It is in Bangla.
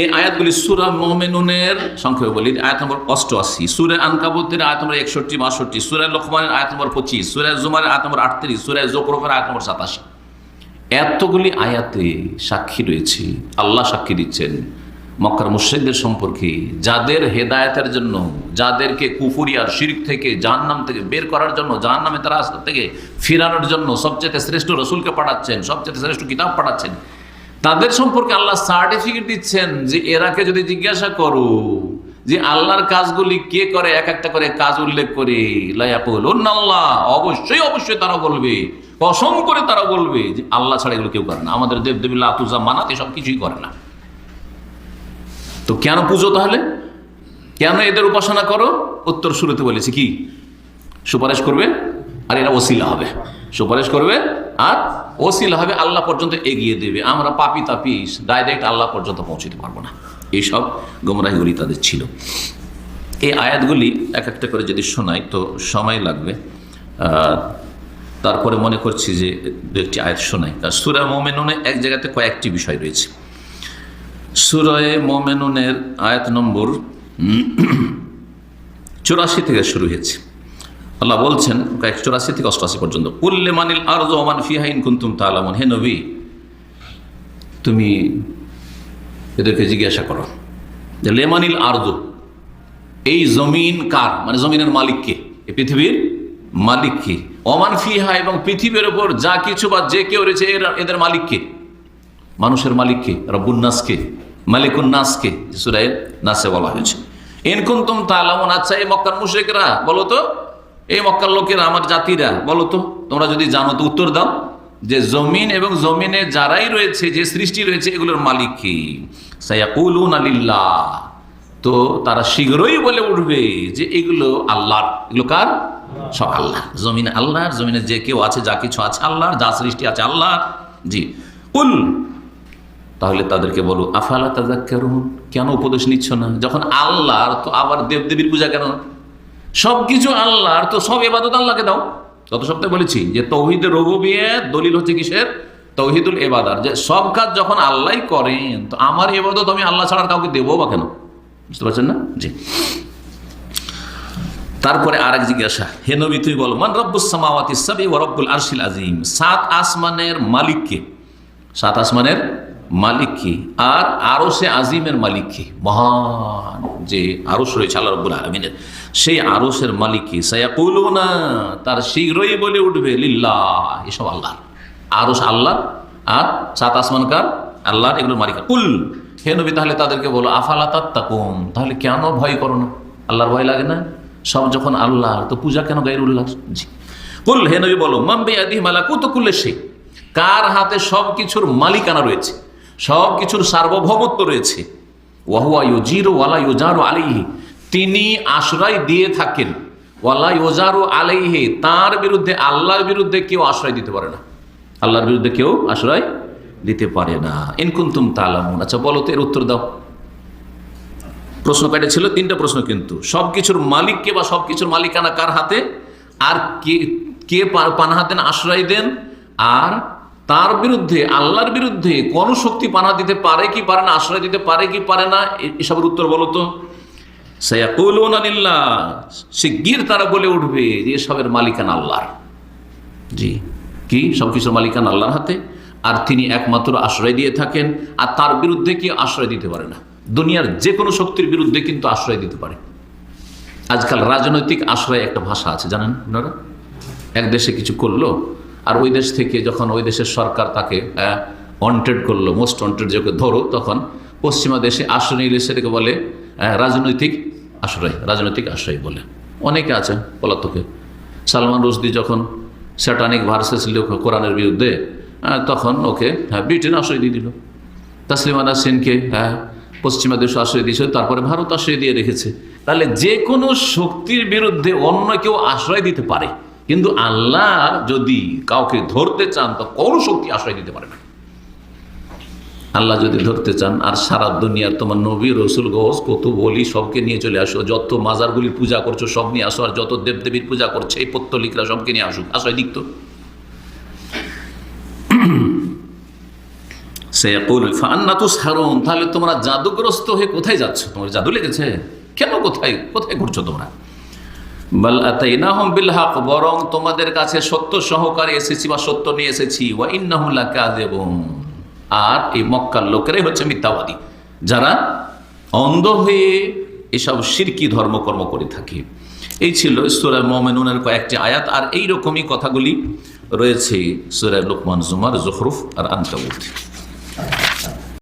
এই আয়াতগুলি সুরা মোমেনুনের সংখ্যা বলি আয়াত নম্বর অষ্টআশি। সুরে আনকাবুতের আয়াত নম্বর একষট্টি, বাষট্টি, সুরে লক্ষ্মণের আয়াত নম্বর পঁচিশ, সুরে জুমারের আয়াত নম্বর আটত্রিশ, সুরে জোকরফের আয়াত নম্বর সাতাশি। এতগুলি আয়াতে সাক্ষী রয়েছে, আল্লাহ সাক্ষী দিচ্ছেন মক্কার মুর্শিদদের সম্পর্কে, যাদের হেদায়তের জন্য, যাদেরকে কুফুরিয়ার শিরিক থেকে, জাহান্নাম থেকে বের করার জন্য, জাহান্নামে তারা থেকে ফিরানোর জন্য সবচেয়ে শ্রেষ্ঠ রসুলকে পাঠাচ্ছেন, সবচেয়ে শ্রেষ্ঠ কিতাব পাঠাচ্ছেন তাদের সম্পর্কে আল্লাহ সার্টিফিকেট দিচ্ছেন যে এরাকে যদি জিজ্ঞাসা করো যে আল্লাহর কাজগুলি কে করে, এক একটা করে কাজ উল্লেখ করে আল্লাহ অবশ্যই অবশ্যই তারা বলবে। কসম করে তারা বলবে যে আল্লাহ ছাড়া এগুলো কেউ করে না। আমাদের দেবদেবী লাতুজা মানাতে সব কিছুই করে না। তো কেন পুজো তাহলে? কেন এদের উপাসনা করো? উত্তর শুরুতে বলেছি কি? সুপারিশ করবে? আর এরা ওসিলা হবে। সুপারিশ করবে আর ওসিলা হবে আল্লাহ পর্যন্ত এগিয়ে দেবে। আমরা পাপি তাপি ডাইরেক্ট আল্লাহ পর্যন্ত পৌঁছতে পারব না। এইসব গোমরাহিগুলি তাদের ছিল। এই আয়াতগুলি এক একটা করে যদি শোনাই তো সময় লাগবে। তারপরে মনে করছি যে একটি আয়াত শোনাই। কারণ সুরা মোমেনুনে এক জায়গাতে কয়েকটি বিষয় রয়েছে। সুরয়ে মোমেনুনের আয়াত নম্বর চুরাশি থেকে শুরু হয়েছে। আল্লাহ বলছেন কয়েক চুরাশি থেকে অষ্টআশি পর্যন্ত। উল্লে মানিল আর ওমান ফিহাইন কুন্তুম তালামন হে নবী, তুমি এদেরকে জিজ্ঞাসা করো যে লেমানিল আর্দ এই জমিন কার? মানে জমিনের মালিককে এই পৃথিবীর মালিককে অমান ফিহা, এবং পৃথিবীর ওপর যা কিছু বা যে কেউ রয়েছে এদের মালিককে মানুষের মালিককে রব্বুন্নাসকে মালিকুন্নাসকে সুরায় নাসে বলা হয়েছে। এনকুন্তম তালামন আচ্ছা এই মক্কার মুশেকরা বলো তো এই মক্কার লোকেরা আমার জাতিরা, বলো তো, তোমরা যদি জানো তো উত্তর দাও যে জমিন এবং জমিনে যারাই রয়েছে, যে সৃষ্টি রয়েছে, এগুলোর মালিক কি? সায়াকুলুন আলিল্লাহ তো তারা শীঘ্রই বলে উঠবে যে এগুলো আল্লাহর, এগুলো কার? সব আল্লাহ জমিনে আল্লাহর, জমিনে যে কেউ আছে, যা কিছু আছে আল্লাহর, যা সৃষ্টি আছে আল্লাহ জি। উল তাহলে তাদেরকে বলো, আফালা তাজাক্কারুন কেন উপদেশ নিচ্ছ না? যখন আল্লাহর, তো আবার দেবদেবীর পূজা কেন? সব কিছু আল্লাহর তো সব এবাদত আল্লাহকে দাও। গত সপ্তাহে বলেছি যে তৌহিদের রঘুবিয়ে দলিল হচ্ছে কিসের? তৌহিদুল এবাদার যে সব কাজ যখন আল্লাহ করেন, তো আমার এবাদত আমি আল্লাহ ছাড়া কাউকে দেবো বা কেন? বুঝতে পারছেন না? জি। তারপরে আরেক জিজ্ঞাসা, হে নবী, তুই বল, মান রব্বুস সামাওয়াতি সাবি ওয়া রব্বুল আরশিল আজিম সাত আসমানের মালিককে। সাত আসমানের মালিক কি আর আরও সে আজিমের মালিক কি মহান যে আরস রয়েছে আল্লাহ রব্বুল আলমিনের, সেই আরসের মালিক কি সায়াকুলু না তার শীঘ্রই বলে উঠবে, লিল্লাহ, এসব আল্লাহ আরস আল্লাহ, আর সাত আসমান কার? আল্লাহর, এগুলোর মালিক কুল, হে নবী, তাহলে তাদেরকে বলো, আফালা তাত্তাকুম তাহলে কেন ভয় করো না? আল্লাহর ভয় লাগে না? সব যখন আল্লাহ তো পূজা কেন গাইর উল্লাস জি। কুল, হে নবী, বলো মাম্বে আদি মালাকুত কুল্লে সে কার হাতে সব কিছুর মালিকানা রয়েছে? সব কিছুর সার্বভৌমত্ব রয়েছে। ওয়ালা তিনি আশ্রয় দিয়ে থাকেন। ওয়ালা তার বিরুদ্ধে, আল্লাহর বিরুদ্ধে কেউ আশ্রয় দিতে পারে না। আল্লাহর বিরুদ্ধে কেউ আশ্রয় দিতে পারে না। ইনকুন্তুম তালামুন। আচ্ছা বলো তো, এর উত্তর দাও। প্রশ্ন কয়টা ছিল? তিনটা প্রশ্ন কিন্তু। সব কিছুর মালিককে বা সব কিছুর মালিকানা কার হাতে? আর কে কে পা- পানা হাতে না আশ্রয় দেন? আর তার বিরুদ্ধে, আল্লাহর বিরুদ্ধে কোন শক্তি পানা দিতে পারে কি পারে না, আশ্রয় দিতে পারে কি পারে না এসবের উত্তর বলো তো। শিগগির তারা বলে উঠবে যে এসবের মালিকান আল্লাহর। জি। কি? সব কিছুর মালিকানা আল্লাহর হাতে। আর তিনি একমাত্র আশ্রয় দিয়ে থাকেন। আর তার বিরুদ্ধে কি আশ্রয় দিতে পারে না। দুনিয়ার যে কোনো শক্তির বিরুদ্ধে কিন্তু আশ্রয় দিতে পারে। আজকাল রাজনৈতিক আশ্রয় একটা ভাষা আছে, জানেন আপনারা এক দেশে কিছু করল আর ওই দেশ থেকে যখন ওই দেশের সরকার তাকে ওয়ান্টেড করল মোস্ট ওয়ান্টেড যাকে ধরো, তখন পশ্চিমা দেশে আশ্রয় নিলে সেটাকে বলে রাজনৈতিক আশ্রয় রাজনৈতিক আশ্রয় বলে। অনেকে আছে পলাতকে। সালমান রুশদি যখন স্যাটানিক ভার্সেস লোক কোরআনের বিরুদ্ধে তখন ওকে হ্যাঁ ব্রিটেন আশ্রয় দিয়ে দিল। তাসলিমানা সেনকে হ্যাঁ পশ্চিমা দেশ আশ্রয় দিয়েছে, তারপরে ভারত আশ্রয় দিয়ে রেখেছে। তাহলে যে কোনো শক্তির বিরুদ্ধে অন্য কেউ আশ্রয় দিতে পারে। কিন্তু আল্লাহ যদি কাউকে ধরতে চান, তো কোনো শক্তি আশ্রয় দিতে পারে না আল্লাহ যদি ধরতে চান, আর সারা দুনিয়ার তোমার নবী, রসুল, গোস কত বলি সবকে নিয়ে চলে আসো, যত মাজারগুলির পূজা করছ, সব নিয়ে আসো, আর যত দেবদেবীর পূজা করছে, এই পত্তলিকরা সবকে নিয়ে আসুক, আশ্রয় দিক তো। তাহলে তোমরা জাদুগ্রস্ত হয়ে কোথায় যাচ্ছ? তোমার জাদু লেগেছে? কেন কোথায় কোথায় ঘুরছো তোমরা? বল আতাইনাহুম বিল হক, বরং তোমাদের কাছে সত্য সহকারে এসেছি বা সত্য নিয়ে এসেছি। ওয়া ইন্নাহুম লাকাযিবুন। আর এই মক্কার লোকেরাই হচ্ছে মিথ্যাবাদী, যারা অন্ধ হয়ে এসব শিরকি ধর্মকর্ম করে থাকে। এই ছিল সুরা মোমেনুনের কয়েকটি আয়াত, আর এই রকমই কথাগুলি রয়েছে সুরা লুকমান, জুমার, জখরুফ আর আনকাবুত